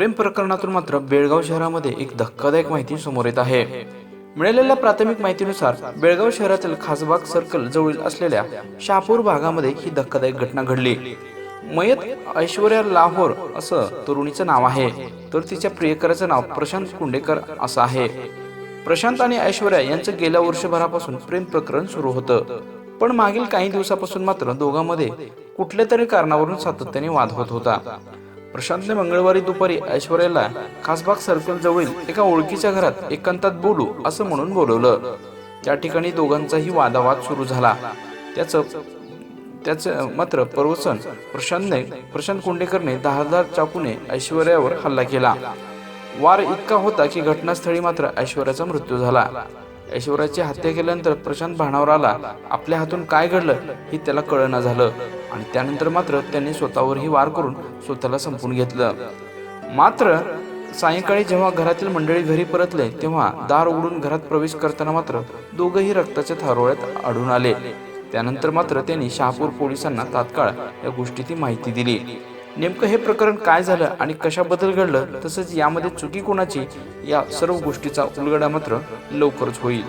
प्रेम प्रकरणातून मात्र बेळगाव शहरामध्ये एक धक्कादायक माहिती समोर येत आहे. मिळालेल्या प्राथमिक माहितीनुसार बेळगाव शहरातील खासबाग सर्कल जवळील असलेल्या शहापूर भागामध्ये ही धक्कादायक घटना घडली. मयत ऐश्वर्या लाहोर असं तरुणीचं नाव आहे. तर तिच्या प्रियकराचं नाव प्रशांत कुंडेकर असं आहे. प्रशांत आणि ऐश्वर्या यांचं गेल्या वर्षभरापासून प्रेम प्रकरण सुरू होतं. पण मागील काही दिवसापासून मात्र दोघांमध्ये कुठल्या तरी कारणावरून सातत्याने वाद होत होता. प्रशांतने मंगळवारी दुपारी ऐश्वर्याला खासबाग सर्कल जवळील एका ओळखीच्या घरात एकांतात बोलू असं म्हणून बोलवलं. त्या ठिकाणी दोघांचाही वादावाद सुरू झाला. त्याचं त्याचं मात्र प्रवचन प्रशांतने प्रशांत कुंडेकरने दहादार चाकूने ऐश्वर्यावर हल्ला केला. वार इतका होता की घटनास्थळी मात्र ऐश्वर्याचा मृत्यू झाला. ऐश्वर्याची हत्या केल्यानंतर प्रशांत भानावर आला. आपल्या हातून काय घडलं हे त्याला कळना झालं. आणि त्यानंतर मात्र त्यांनी स्वतःवरही वार करून स्वतःला संपून घेतलं. मात्र सायंकाळी जेव्हा घरातील मंडळी घरी परतले तेव्हा दार उघडून घरात प्रवेश करताना मात्र दोघंही रक्ताच्या थारोळ्यात आढळून आले. त्यानंतर मात्र त्यांनी शहापूर पोलिसांना तात्काळ या गोष्टीची माहिती दिली. नेमकं हे प्रकरण काय झालं आणि कशाबद्दल घडलं तसंच यामध्ये चुकी कोणाची या सर्व गोष्टीचा उलगडा मात्र लवकरच होईल.